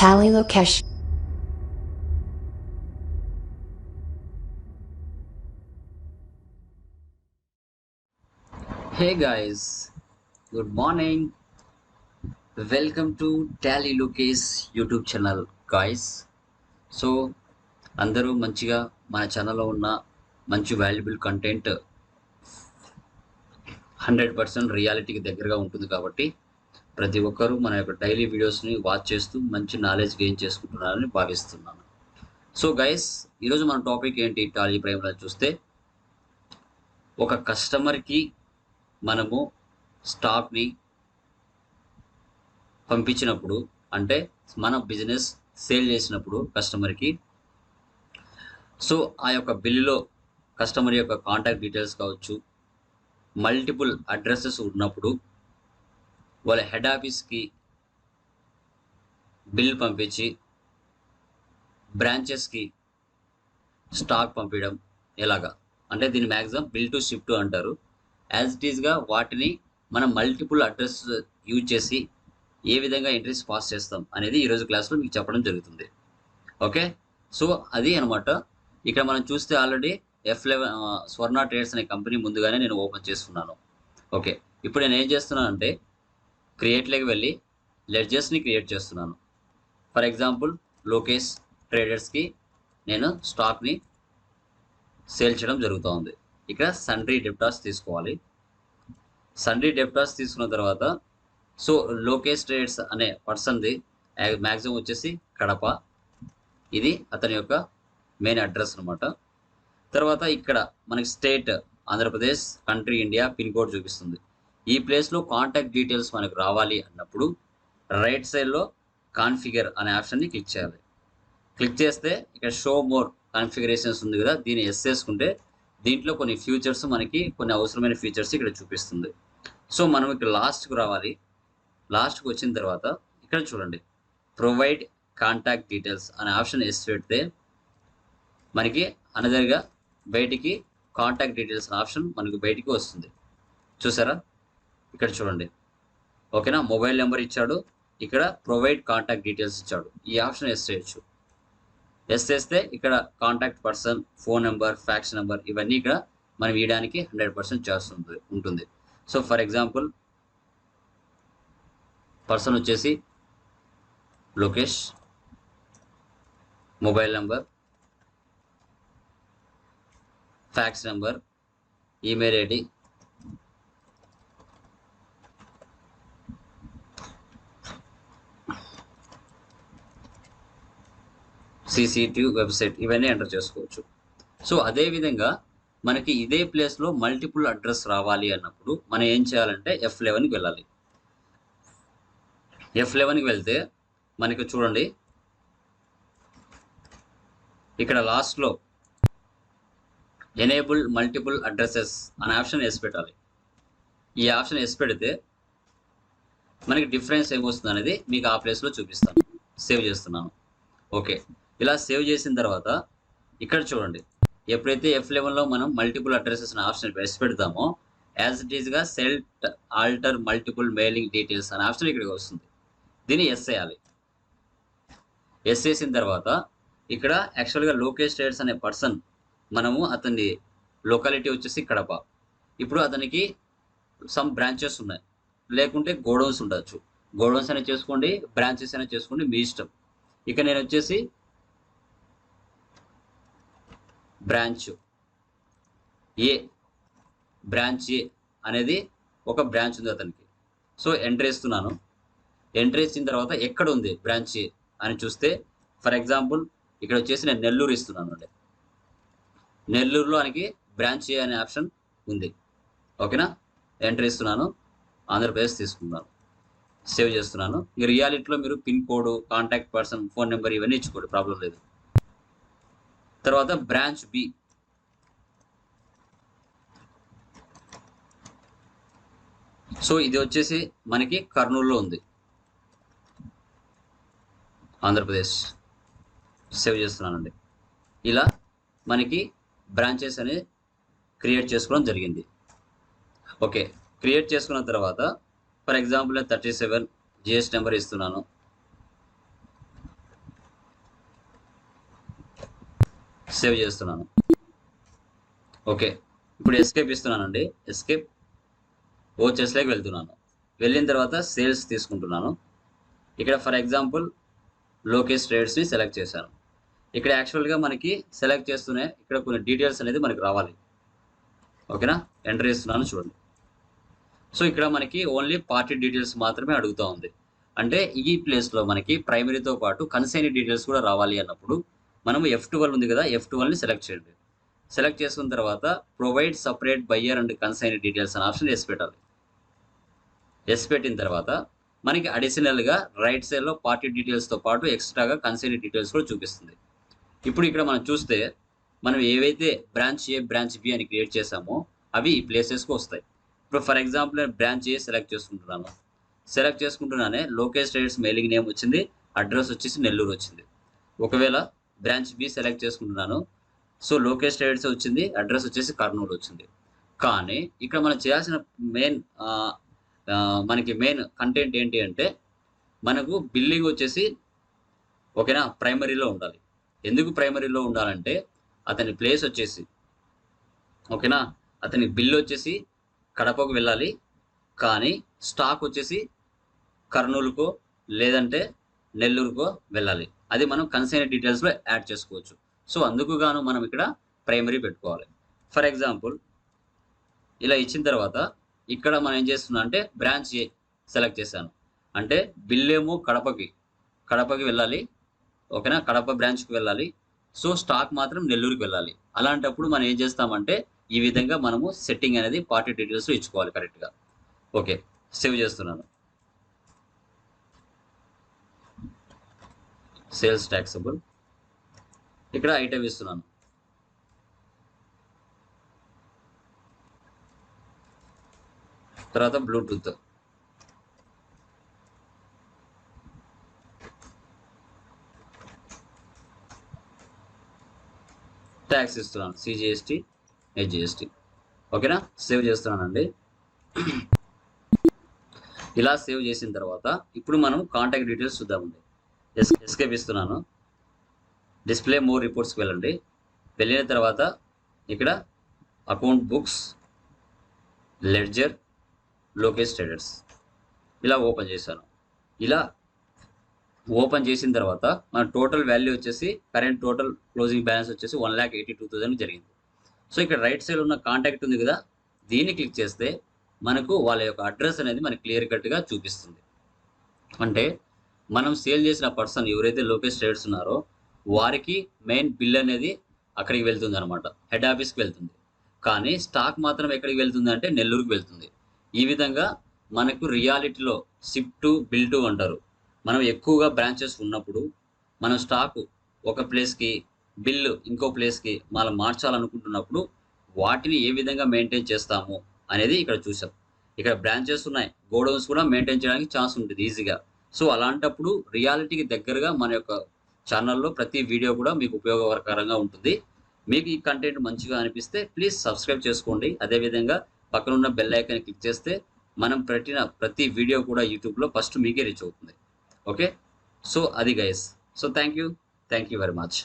Tally Lokesh Hey guys, good morning. Welcome to Tally లూకేస్ YouTube channel guys so అందరూ మంచిగా మన ఛానల్లో ఉన్న మంచి వాల్యుబుల్ కంటెంట్ హండ్రెడ్ పర్సెంట్ రియాలిటీకి దగ్గరగా ఉంటుంది కాబట్టి ప్రతి ఒక్కరూ మన యొక్క డైలీ వీడియోస్ని వాచ్ చేస్తూ మంచి నాలెడ్జ్ గెయిన్ చేసుకుంటున్నారని భావిస్తున్నాను. సో గైస్ ఈరోజు మన టాపిక్ ఏంటి? టాలీ ప్రైమ్లో చూస్తే ఒక కస్టమర్కి మనము స్టాక్ని పంపించినప్పుడు అంటే మన బిజినెస్ సేల్ చేసినప్పుడు కస్టమర్కి సో ఆ యొక్క బిల్లులో కస్టమర్ యొక్క కాంటాక్ట్ డీటెయిల్స్ కావచ్చు మల్టిపుల్ అడ్రస్సెస్ ఉన్నప్పుడు వాళ్ళ హెడ్ ఆఫీస్కి బిల్ పంపించి బ్రాంచెస్కి స్టాక్ పంపించడం ఎలాగా? అంటే దీని మ్యాక్సిమం బిల్ టు షిఫ్ట్ అంటారు. యాజ్ ఇట్ ఈస్గా వాటిని మనం మల్టిపుల్ అడ్రస్ యూజ్ చేసి ఏ విధంగా ఎంట్రీస్ పాస్ చేస్తాం అనేది ఈరోజు క్లాస్లో మీకు చెప్పడం జరుగుతుంది. ఓకే సో అది అనమాట ఇక్కడ మనం చూస్తే already F eleven Swarna trades అనే కంపెనీ ముందుగానే నేను ఓపెన్ చేసుకున్నాను. ఓకే ఇప్పుడు నేను ఏం చేస్తున్నానంటే క్రియేట్లోకి వెళ్ళి లెడ్జర్స్ని క్రియేట్ చేస్తున్నాను. ఫర్ ఎగ్జాంపుల్ లోకేష్ ట్రేడర్స్కి నేను స్టాక్ని సేల్ చేయడం జరుగుతూ ఉంది ఇక్కడ సండ్రీ డెప్టాస్ తీసుకోవాలి. సండ్రీ డెప్టాస్ తీసుకున్న తర్వాత సో లోకేష్ ట్రేడర్స్ అనే పర్సన్ది మ్యాక్సిమం వచ్చేసి కడప. ఇది అతని యొక్క మెయిన్ అడ్రస్ అనమాట తర్వాత ఇక్కడ మనకి state Andhra Pradesh country India pin code చూపిస్తుంది. ఈ ప్లేస్లో కాంటాక్ట్ డీటెయిల్స్ మనకు రావాలి అన్నప్పుడు రైట్ సైడ్లో కాన్ఫిగర్ అనే ఆప్షన్ని క్లిక్ చేయాలి. క్లిక్ చేస్తే ఇక్కడ షో మోర్ కాన్ఫిగరేషన్స్ ఉంది కదా దీన్ని ఎస్ చేసుకుంటే దీంట్లో కొన్ని ఫ్యూచర్స్ మనకి కొన్ని అవసరమైన ఫీచర్స్ ఇక్కడ చూపిస్తుంది. సో మనం ఇక్కడ లాస్ట్కి రావాలి. లాస్ట్కి వచ్చిన తర్వాత ఇక్కడ చూడండి. ప్రొవైడ్ కాంటాక్ట్ డీటెయిల్స్ అనే ఆప్షన్ ఎస్ పెడితే మనకి అనదర్గా బయటికి కాంటాక్ట్ డీటెయిల్స్ అనే ఆప్షన్ మనకు బయటికి వస్తుంది. చూసారా? ఇక్కడ చూడండి. ఓకేనా? మొబైల్ నెంబర్ ఇచ్చాడు. ఇక్కడ ప్రొవైడ్ కాంటాక్ట్ డీటెయిల్స్ ఇచ్చాడు. ఈ ఆప్షన్ ఎస్ చేయొచ్చు. ఎస్ చేస్తే ఇక్కడ contact person phone number fax number ఇవన్నీ ఇక్కడ మనం ఇవ్వడానికి హండ్రెడ్ పర్సెంట్ చేస్తుంది ఉంటుంది. సో ఫర్ ఎగ్జాంపుల్ పర్సన్ వచ్చేసి Lokesh mobile number fax number email ID సిసిటివ్ website ఇవన్నీ ఎంటర్ చేసుకోవచ్చు. సో అదేవిధంగా మనకి ఇదే ప్లేస్లో మల్టిపుల్ అడ్రస్ రావాలి అన్నప్పుడు మనం ఏం చేయాలంటే ఎఫ్ లెవెన్కి వెళ్ళాలి. ఎఫ్ లెవెన్కి వెళ్తే మనకి చూడండి. ఇక్కడ లాస్ట్లో ఎనేబుల్ మల్టిపుల్ అడ్రసెస్ అనే ఆప్షన్ వేసి పెట్టాలి. ఈ ఆప్షన్ వేసి పెడితే మనకి డిఫరెన్స్ ఏమొస్తుంది అనేది మీకు ఆ ప్లేస్లో చూపిస్తాను. సేవ్ చేస్తున్నాను. ఓకే. ఇలా సేవ్ చేసిన తర్వాత ఇక్కడ చూడండి ఎప్పుడైతే ఎఫ్ లెవెన్లో మనం మల్టిపుల్ అడ్రసెస్ ఆప్షన్ వేసి పెడతామో యాజ్ ఇట్ ఈస్గా set alter multiple mailing details అనే ఆప్షన్ ఇక్కడికి వస్తుంది. దీన్ని ఎస్ చేయాలి. ఎస్ చేసిన తర్వాత ఇక్కడ యాక్చువల్గా లోకేష్ ట్రేడ్స్ అనే పర్సన్ మనము అతని లొకాలిటీ వచ్చేసి కడప. ఇప్పుడు అతనికి సమ్ బ్రాంచెస్ ఉన్నాయి. లేకుంటే గోడౌన్స్ ఉండొచ్చు. గోడౌన్స్ అయినా చేసుకోండి బ్రాంచెస్ అయినా చేసుకోండి మీ ఇష్టం. ఇక నేను వచ్చేసి బ్రాంచ్. ఏ. బ్రాంచ్ ఏ అనేది ఒక బ్రాంచ్ ఉంది అతనికి. సో ఎంటర్ ఇస్తున్నాను ఎంటర్ ఇచ్చిన తర్వాత ఎక్కడ ఉంది బ్రాంచ్ ఏ అని చూస్తే ఫర్ ఎగ్జాంపుల్ ఇక్కడ వచ్చేసి నేను నెల్లూరు ఇస్తున్నాను అండి. నెల్లూరులో ఆయనకి బ్రాంచ్ ఏ అనే ఆప్షన్ ఉంది. ఓకేనా? ఎంటర్ ఇస్తున్నాను ఆంధ్రప్రదేశ్ తీసుకున్నాను సేవ్ చేస్తున్నాను. ఈ రియాలిటీలో మీరు pin code contact person phone number ఇవన్నీ ఇచ్చుకోండి. ప్రాబ్లం లేదు. తర్వాత బ్రాంచ్ బి. సో ఇది వచ్చేసి మనకి కర్నూలులో ఉంది. ఆంధ్రప్రదేశ్. సేవ్ చేస్తున్నానండి. ఇలా మనకి బ్రాంచెస్ అనేది క్రియేట్ చేసుకోవడం జరిగింది. ఓకే క్రియేట్ చేసుకున్న తర్వాత for example thirty seven GS number ఇస్తున్నాను. సేవ్ చేస్తున్నాను. ఓకే ఇప్పుడు ఎస్కేప్ ఇస్తున్నానండి. ఎస్కేప్ ఓచెస్లోకి వెళ్తున్నాను. వెళ్ళిన తర్వాత సేల్స్ తీసుకుంటున్నాను. ఇక్కడ ఫర్ ఎగ్జాంపుల్ లోకేష్ ట్రేడ్స్ని సెలెక్ట్ చేశాను. ఇక్కడ యాక్చువల్గా మనకి సెలెక్ట్ చేస్తూనే ఇక్కడ కొన్ని డీటెయిల్స్ అనేది మనకి రావాలి. ఓకేనా? ఎంటర్ చేస్తున్నాను చూడండి. సో ఇక్కడ మనకి ఓన్లీ పార్టీ డీటెయిల్స్ మాత్రమే అడుగుతూ ఉంది. అంటే ఈ ప్లేస్లో మనకి ప్రైమరీతో పాటు కన్సైన్ డీటెయిల్స్ కూడా రావాలి అన్నప్పుడు మనం ఎఫ్ ట్వెల్వ్ ఉంది కదా ఎఫ్ ట్వెల్వ్ని సెలెక్ట్ చేయండి. సెలెక్ట్ చేసుకున్న తర్వాత provide separate buyer and consign details అనే ఆప్షన్ ఎస్ పెట్టాలి. ఎస్ పెట్టిన తర్వాత మనకి అడిషనల్గా రైట్ సైడ్లో పార్టీ డీటెయిల్స్తో పాటు ఎక్స్ట్రాగా కన్సైన్ డీటెయిల్స్ కూడా చూపిస్తుంది. ఇప్పుడు ఇక్కడ మనం చూస్తే మనం ఏవైతే బ్రాంచ్ ఏ బ్రాంచ్ బి అని క్రియేట్ చేసామో అవి ఈ ప్లేసెస్కి వస్తాయి. ఇప్పుడు ఫర్ ఎగ్జాంపుల్ నేను బ్రాంచ్ ఏ సెలెక్ట్ చేసుకుంటున్నాను. సెలెక్ట్ చేసుకుంటున్నానే లోకేష్ ట్రేడర్స్ మెయిలింగ్ నేమ్ వచ్చింది అడ్రస్ వచ్చేసి నెల్లూరు వచ్చింది. ఒకవేళ బ్రాంచ్ బి సెలెక్ట్ చేసుకుంటున్నాను. సో లోకేష్ ట్రేడర్స్ వచ్చింది అడ్రస్ వచ్చేసి కర్నూలు వచ్చింది. కానీ ఇక్కడ మనం చేయాల్సిన మెయిన్ మనకి మెయిన్ కంటెంట్ ఏంటి అంటే మనకు బిల్లింగ్ వచ్చేసి ఓకేనా ప్రైమరీలో ఉండాలి. ఎందుకు ప్రైమరీలో ఉండాలంటే అతని ప్లేస్ వచ్చేసి ఓకేనా అతని బిల్ వచ్చేసి కడపకు వెళ్ళాలి. కానీ స్టాక్ వచ్చేసి కర్నూలుకో లేదంటే నెల్లూరుకో వెళ్ళాలి. అది మనం కన్సైన్ డీటెయిల్స్లో యాడ్ చేసుకోవచ్చు. సో అందుకు గాను మనం ఇక్కడ ప్రైమరీ పెట్టుకోవాలి. ఫర్ ఎగ్జాంపుల్ ఇలా ఇచ్చిన తర్వాత ఇక్కడ మనం ఏం చేస్తున్నాం అంటే బ్రాంచ్ ఏ సెలెక్ట్ చేశాను. అంటే బిల్ ఏమో కడపకి కడపకి వెళ్ళాలి. ఓకేనా? కడప బ్రాంచ్కి వెళ్ళాలి. సో స్టాక్ మాత్రం నెల్లూరుకి వెళ్ళాలి. అలాంటప్పుడు మనం ఏం చేస్తామంటే ఈ విధంగా మనము సెట్టింగ్ అనేది పార్టీ డీటెయిల్స్ ఇచ్చుకోవాలి కరెక్ట్గా ఓకే సేవ్ చేస్తున్నాను. సేల్స్ ట్యాక్సబుల్ ఇక్కడ ఐటమ్ ఇస్తున్నాను. తర్వాత బ్లూటూత్. ట్యాక్స్ ఇస్తున్నాను. సిజిఎస్టి హెచ్జిఎస్టి ఓకేనా? సేవ్ చేస్తున్నానండి. ఇలా సేవ్ చేసిన తర్వాత ఇప్పుడు మనం కాంటాక్ట్ డీటెయిల్స్ చూద్దామండి. ఎస్ ఎస్కేప్ ఇస్తున్నాను డిస్ప్లే మోర్ రిపోర్ట్స్కి వెళ్ళండి. వెళ్ళిన తర్వాత ఇక్కడ account books ledger Lokesh traders ఇలా ఓపెన్ చేశాను. ఇలా ఓపెన్ చేసిన తర్వాత మన టోటల్ వాల్యూ వచ్చేసి కరెంట్ టోటల్ క్లోజింగ్ బ్యాలెన్స్ వచ్చేసి one lakh eighty two thousand జరిగింది. సో ఇక్కడ రైట్ సైడ్ ఉన్న కాంటాక్ట్ ఉంది కదా దీన్ని క్లిక్ చేస్తే మనకు వాళ్ళ యొక్క అడ్రస్ అనేది మనకి క్లియర్ కట్గా చూపిస్తుంది. అంటే మనం సేల్ చేసిన పర్సన్ ఎవరైతే లోకేష్ ట్రేడర్స్ ఉన్నారో వారికి మెయిన్ బిల్ అనేది అక్కడికి వెళ్తుంది అనమాట హెడ్ ఆఫీస్కి వెళ్తుంది. కానీ స్టాక్ మాత్రం ఎక్కడికి వెళ్తుంది అంటే నెల్లూరుకి వెళ్తుంది. ఈ విధంగా మనకు రియాలిటీలో సిప్ టు బిల్ టు అంటారు. మనం ఎక్కువగా బ్రాంచెస్ ఉన్నప్పుడు మనం స్టాక్ ఒక ప్లేస్కి బిల్లు ఇంకో ప్లేస్కి మనం మార్చాలనుకుంటున్నప్పుడు వాటిని ఏ విధంగా మెయింటైన్ చేస్తాము అనేది ఇక్కడ చూసాం. ఇక్కడ బ్రాంచెస్ ఉన్నాయి. గోడౌన్స్ కూడా మెయింటైన్ చేయడానికి ఛాన్స్ ఉంటుంది ఈజీగా. సో అలాంటప్పుడు రియాలిటీకి దగ్గరగా మన యొక్క ఛానల్లో ప్రతి వీడియో కూడా మీకు ఉపయోగకరంగా ఉంటుంది. మీకు ఈ కంటెంట్ మంచిగా అనిపిస్తే ప్లీజ్ సబ్స్క్రైబ్ చేసుకోండి. అదేవిధంగా పక్కనున్న బెల్ ఐకాన్ క్లిక్ చేస్తే మనం పెట్టిన ప్రతి వీడియో కూడా యూట్యూబ్లో ఫస్ట్ మీకే రీచ్ అవుతుంది. ఓకే సో అది guys so thank you thank you very much